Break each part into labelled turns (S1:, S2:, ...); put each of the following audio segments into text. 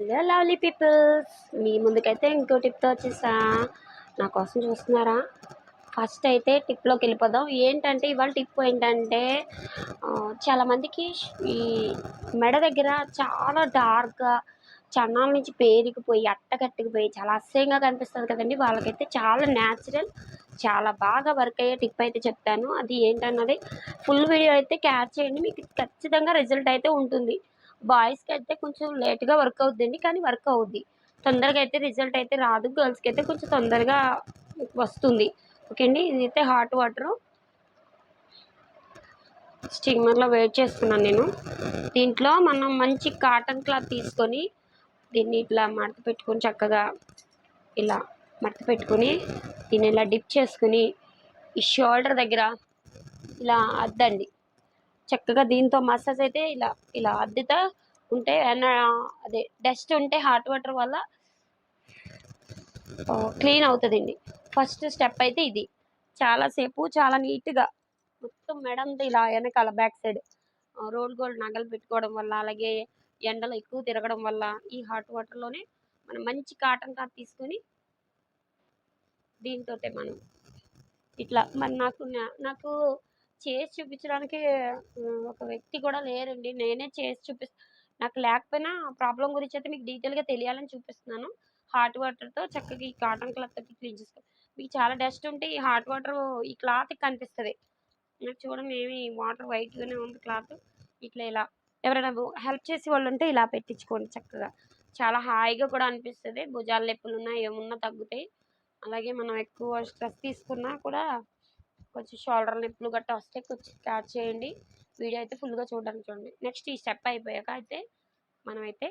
S1: Hello lovely peoples మీ ముందుకైతే ఇంకో టిప్తో వచ్చేసా. నా కోసం చూస్తున్నారా? ఫస్ట్ అయితే టిప్లోకి వెళ్ళిపోదాం. ఏంటంటే ఇవాళ టిప్ ఏంటంటే చాలామందికి ఈ మెడ దగ్గర చాలా డార్క్గా చన్నాల నుంచి పేరుకుపోయి అట్టగట్టుకుపోయి చాలా అసహ్యంగా కనిపిస్తుంది కదండి. వాళ్ళకైతే చాలా న్యాచురల్ చాలా బాగా వర్క్ అయ్యే టిప్ అయితే చెప్తాను. అది ఏంటన్నది ఫుల్ వీడియో అయితే క్యాచ్ చేయండి. మీకు ఖచ్చితంగా రిజల్ట్ అయితే ఉంటుంది. బాయ్స్కి అయితే కొంచెం లేట్గా వర్క్ అవుద్దండి కానీ వర్క్ అవుద్ది. తొందరగా అయితే రిజల్ట్ అయితే రాదు గర్ల్స్కి అయితే కొంచెం తొందరగా వస్తుంది. ఓకే అండి ఇదైతే హాట్ వాటరు స్టీమర్లో వెయిట్ చేస్తున్నాను నేను. దీంట్లో మనం మంచి కాటన్ క్లాత్ తీసుకొని దీన్ని ఇట్లా మడత పెట్టుకొని చక్కగా ఇలా మడత పెట్టుకొని దీన్ని ఇలా డిప్ చేసుకుని ఈ షోల్డర్ దగ్గర ఇలా అద్దండి. చక్కగా దీంతో మసాజ్ అయితే ఇలా ఇలా అద్దుతా ఉంటే అదే డస్ట్ ఉంటే హాట్ వాటర్ వల్ల క్లీన్ అవుతుందండి. ఫస్ట్ స్టెప్ అయితే ఇది. చాలాసేపు చాలా నీట్గా మొత్తం మెడంతో ఇలా వెనకాల బ్యాక్ సైడ్ రోల్ గోల్డ్ నగలు పెట్టుకోవడం వల్ల అలాగే ఎండలో ఎక్కువ తిరగడం వల్ల ఈ హాట్ వాటర్లోనే మనం మంచి కాటన్ క్లాత్ తీసుకొని దీంతో మనం ఇట్లా. మరి నాకు నాకు చేసి చూపించడానికి ఒక వ్యక్తి కూడా లేరండి. నేనే చేసి చూపిస్తాను నాకు లేకపోయినా ప్రాబ్లం గురించి అయితే మీకు డీటెయిల్గా తెలియాలని చూపిస్తున్నాను. హాట్ వాటర్తో చక్కగా ఈ కాటన్ క్లాత్ తోటి క్లీన్ చేసుకో మీకు చాలా డస్ట్ ఉంటే ఈ హాట్ వాటర్ ఈ క్లాత్ కనిపిస్తుంది. నాకు చూడండి ఏమి వాటర్ వైట్గానే ఉంది క్లాత్. ఇట్లా ఇలా ఎవరైనా హెల్ప్ చేసే వాళ్ళు ఉంటే ఇలా పెట్టించుకోండి చక్కగా. చాలా హాయిగా కూడా అనిపిస్తుంది. భుజాల నొప్పులు ఉన్నా ఏమున్నా తగ్గుతాయి. అలాగే మనం ఎక్కువ స్ట్రెస్ తీసుకున్నా కూడా కొంచెం షోల్డర్ లిప్లు గట్టా వస్తే కొంచెం క్యాచ్ చేయండి. వీడియో అయితే ఫుల్గా చూడడానికి చూడండి. నెక్స్ట్ ఈ స్టెప్ అయిపోయాక అయితే మనమైతే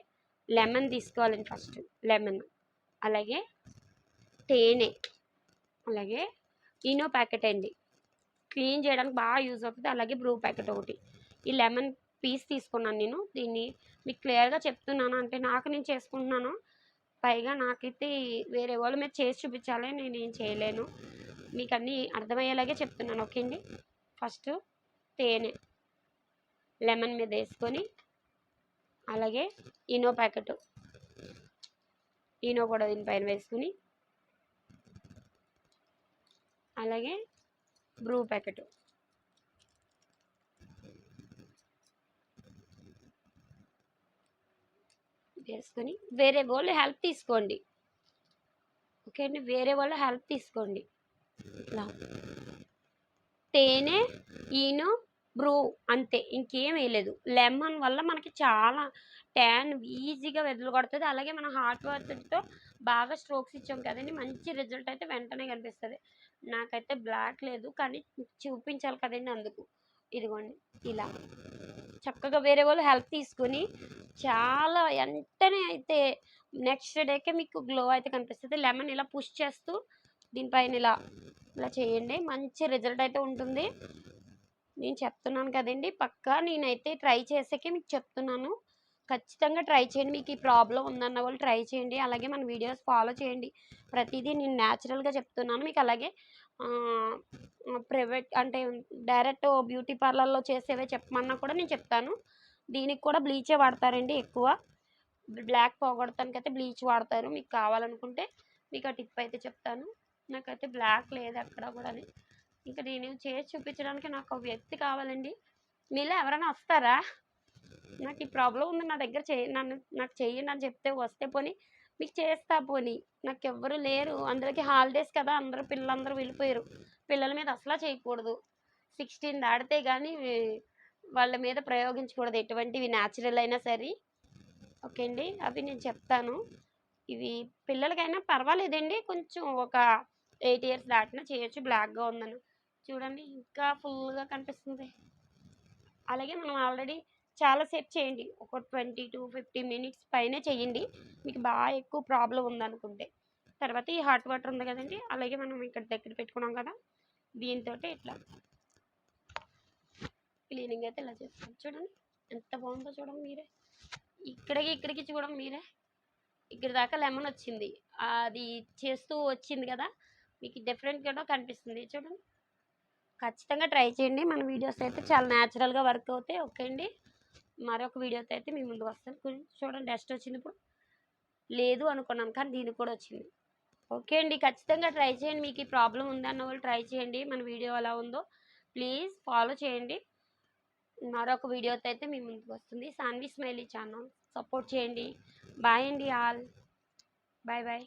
S1: లెమన్ తీసుకోవాలండి ఫస్ట్ లెమన్ అలాగే తేనె. అలాగే ఈనో ప్యాకెట్ అండి. క్లీన్ చేయడానికి బాగా యూజ్ అవుతుంది. అలాగే బ్రూ ప్యాకెట్ ఒకటి. ఈ లెమన్ పీస్ తీసుకున్నాను నేను. దీన్ని మీకు క్లియర్గా చెప్తున్నాను. అంటే నాకు నేను చేసుకుంటున్నాను. పైగా నాకైతే వేరే వాళ్ళ మీద చేసి చూపించాలి. నేను ఏం చేయలేను. మీకు అన్నీ అర్థమయ్యేలాగే చెప్తున్నాను ఓకే అండి ఫస్ట్ తేనె లెమన్ మీద వేసుకొని అలాగే ఈనో ప్యాకెట్ ఈనో కూడా దీనిపైన వేసుకుని అలాగే బ్రూ ప్యాకెట్. వేసుకొని వేరే వాళ్ళు హెల్ప్ తీసుకోండి. ఓకే అండి వేరే వాళ్ళు హెల్ప్ తీసుకోండి. లా. తేనె ఈను బ్రూ అంతే. ఇంకేం వేయలేదు. లెమన్ వల్ల మనకి చాలా ట్యాన్ ఈజీగా వెదలుగొడుతుంది అలాగే మనం హాట్ వాటర్తో బాగా స్ట్రోక్స్ ఇచ్చాం కదండి. మంచి రిజల్ట్ అయితే వెంటనే కనిపిస్తుంది. నాకైతే బ్లాక్ లేదు కానీ చూపించాలి కదండి అందుకు. ఇదిగోండి ఇలా. చక్కగా వేరే వాళ్ళు హెల్ప్ తీసుకుని చాలా వెంటనే అయితే నెక్స్ట్ డేకే మీకు గ్లో అయితే కనిపిస్తుంది. లెమన్ ఇలా పుష్ చేస్తూ దీనిపైన ఇలా ఇలా చేయండి. మంచి రిజల్ట్ అయితే ఉంటుంది. నేను చెప్తున్నాను కదండి. పక్కా నేనైతే ట్రై చేసాకే మీకు చెప్తున్నాను. ఖచ్చితంగా ట్రై చేయండి. మీకు ఈ ప్రాబ్లం ఉందన్న వాళ్ళు ట్రై చేయండి. అలాగే మన వీడియోస్ ఫాలో చేయండి. ప్రతిదీ నేను న్యాచురల్గా చెప్తున్నాను. మీకు అలాగే ప్రైవేట్ అంటే డైరెక్ట్ బ్యూటీ పార్లర్లో చేసేవే చెప్పమన్నా కూడా నేను చెప్తాను. దీనికి కూడా బ్లీచే వాడతారండి ఎక్కువ. బ్లాక్ పోగొడటానికి అయితే బ్లీచ్ వాడతారు. మీకు కావాలనుకుంటే మీకు ఆ టిప్ అయితే చెప్తాను. నాకైతే బ్లాక్ లేదు అక్కడ కూడా ఇంకా నేను చేసి చూపించడానికి నాకు ఒక వ్యక్తి కావాలండి. మీలో ఎవరైనా వస్తారా? నాకు ఈ ప్రాబ్లం ఉంది నా దగ్గర చేయ నన్ను నాకు చెయ్యండి అని చెప్తే వస్తే పోనీ మీకు చేస్తా పోనీ. నాకు ఎవ్వరు లేరు అందరికీ హాలిడేస్ కదా అందరూ పిల్లలందరూ వెళ్ళిపోయారు. పిల్లల మీద అసలా చేయకూడదు. సిక్స్టీన్ దాడితే కానీ వాళ్ళ మీద ప్రయోగించకూడదు ఎటువంటివి న్యాచురల్ అయినా సరే. ఓకే అండి అవి నేను చెప్తాను. ఇవి పిల్లలకైనా పర్వాలేదండి. కొంచెం ఒక ఎయిట్ ఇయర్స్ దాటినా చేయొచ్చు. బ్లాక్గా ఉందని. చూడండి ఇంకా ఫుల్గా కనిపిస్తుంది. అలాగే మనం ఆల్రెడీ చాలాసేపు చేయండి. ఒక ట్వంటీ టు ఫిఫ్టీ మినిట్స్ పైనే చేయండి. మీకు బాగా ఎక్కువ ప్రాబ్లం ఉందనుకుంటే. తర్వాత ఈ హాట్ వాటర్ ఉంది కదండి అలాగే మనం ఇక్కడ దగ్గర పెట్టుకున్నాం కదా దీంతో ఇట్లా. క్లీనింగ్ అయితే ఇలా చేస్తాం. చూడండి ఎంత బాగుందో చూడండి మీరే. ఇక్కడికి ఇక్కడికి చూడండి మీరే. ఇక్కడ దాకా లెమన్ వచ్చింది. అది చేస్తూ వచ్చింది కదా మీకు డిఫరెంట్గా కనిపిస్తుంది. చూడండి. ఖచ్చితంగా ట్రై చేయండి. మన వీడియోస్ అయితే చాలా న్యాచురల్గా వర్క్ అవుతాయి. ఓకే అండి. మరొక వీడియోతో అయితే మీ ముందు వస్తాను. చూడండి డస్ట్ వచ్చింది ఇప్పుడు. లేదు అనుకున్నాం కానీ దీనికి కూడా వచ్చింది. ఓకే అండి. ఖచ్చితంగా ట్రై చేయండి. మీకు ఈ ప్రాబ్లం ఉందన్న వాళ్ళు ట్రై చేయండి. మన వీడియో ఎలా ఉందో. ప్లీజ్ ఫాలో చేయండి. మరొక వీడియోతో అయితే మీ ముందుకు వస్తుంది. Sanvi smiley channel. సపోర్ట్ చేయండి. బాయ్ అండి ఆల్. Bye bye.